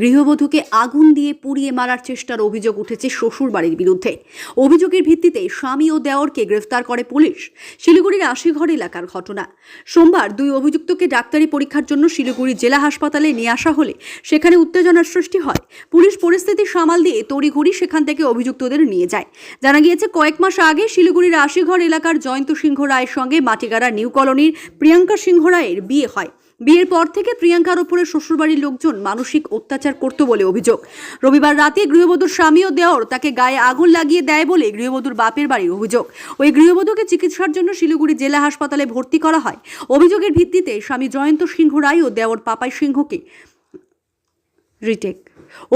গৃহবধূকে আগুন দিয়ে পুড়িয়ে মারার চেষ্টার অভিযোগ উঠেছে শ্বশুর বাড়ির বিরুদ্ধে। অভিযোগের ভিত্তিতে স্বামী ও দেওরকে গ্রেফতার করে পুলিশ শিলিগুড়ির আশিঘর এলাকার ঘটনা। সোমবার দুই অভিযুক্তকে ডাক্তারি পরীক্ষার জন্য শিলিগুড়ি জেলা হাসপাতালে নিয়ে আসা হলে সেখানে উত্তেজনার সৃষ্টি হয়। পুলিশ পরিস্থিতি সামাল দিয়ে তড়িঘড়ি সেখান থেকে অভিযুক্তদের নিয়ে যায়। জানা গিয়েছে, কয়েক মাস আগে শিলিগুড়ির আশিঘর এলাকার জয়ন্ত সিংহ রায়ের সঙ্গে মাটিগাড়া নিউ কলোনির প্রিয়াঙ্কা সিংহ রায়ের বিয়ে হয়। বিয়ের পর থেকে প্রিয়াঙ্কার ওপরে শ্বশুরবাড়ির লোকজন মানসিক অত্যাচার করত বলে অভিযোগ। রবিবার রাতে গৃহবধূর স্বামী ও দেওর তাকে গায়ে আগুন লাগিয়ে দেয় বলে গৃহবধূর বাপের বাড়ির অভিযোগ। ওই গৃহবধূকে চিকিৎসার জন্য শিলিগুড়ি জেলা হাসপাতালে ভর্তি করা হয়। অভিযোগের ভিত্তিতে স্বামী জয়ন্ত সিংহ রায় ও দেওর পাপাই সিংহকে রিটেক।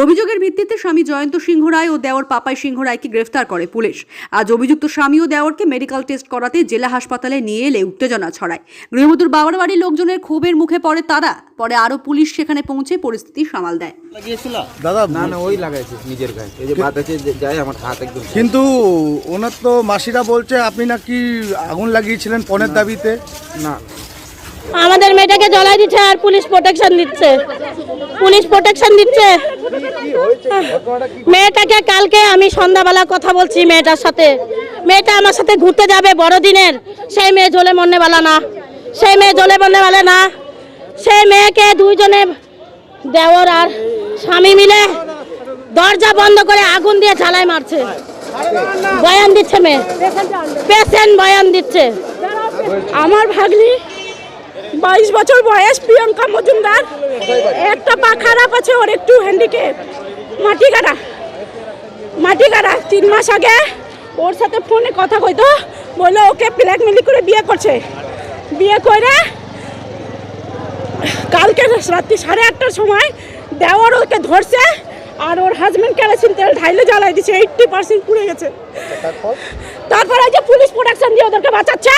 অভিযোগের ভিত্তিতে স্বামী জয়ন্ত সিংহ রায় ও দেওর পাপাই সিংহ রায়কে গ্রেফতার করে পুলিশ। আজ অভিযুক্ত স্বামী ও দেওরকে মেডিকেল টেস্ট করাতে জেলা হাসপাতালে নিয়ে এলে উত্তেজনা ছড়ায়। গৃহবধূর বাবার বাড়ির লোকজনের ক্ষোভের মুখে পড়ে তারা। পরে আরও পুলিশ সেখানে পৌঁছে পরিস্থিতি সামাল দেয়। দাদা না না ওই লাগাইছে নিজের গায়ে। এই যে যায় আমার হাত একদম কিন্তু ওনার তো মাসিরা বলছে আপনি নাকি আগুন লাগিয়েছিলেন পণের দাবিতে? না। আমাদের মেয়েটাকে জ্বলাই দিচ্ছে আর পুলিশ প্রোটেকশন দিচ্ছে। পুলিশ প্রোটেকশন দিচ্ছে। মেয়েটাকে কালকে আমি সন্ধ্যাবেলা কথা বলছি মেয়েটার সাথে। মেয়েটা আমার সাথে ঘুরতে যাবে বড়দিনের। সেই মেয়ে জ্বলে মরনেওয়ালা না। সেই মেয়ে জ্বলে মরনেওয়ালা না। সেই মেয়েকে দুইজনে দেওর আর স্বামী মিলে দরজা বন্ধ করে আগুন দিয়ে ঝালাই মারছে। বয়ান দিচ্ছে মেয়ে। পেশেন্ট বয়ান দিচ্ছে। আমার ভাগ্নি বাইশ বছর বয়স প্রিয়ঙ্কা মজুমদার একটা পা খারাপ আছে ওর একটু হ্যান্ডিক্যাপ মাটি কাটা মাটি কাটা তিন মাস আগে ওর সাথে ফোনে কথা কইতো বলল ওকে ব্ল্যাকমেলি করে বিয়ে করছে। বিয়ে করে কালকে রাত্রি সাড়ে আটটার সময় দেওয়ার ওকে ধরছে আর ওর হাজব্যান্ড কেরোসিন তেল ঢাইলে জ্বালাই দিচ্ছে এইটটি পার্সেন্ট পুড়ে গেছে। তারপর? যে পুলিশ প্রোটেকশন দিয়ে ওদেরকে বাঁচাচ্ছে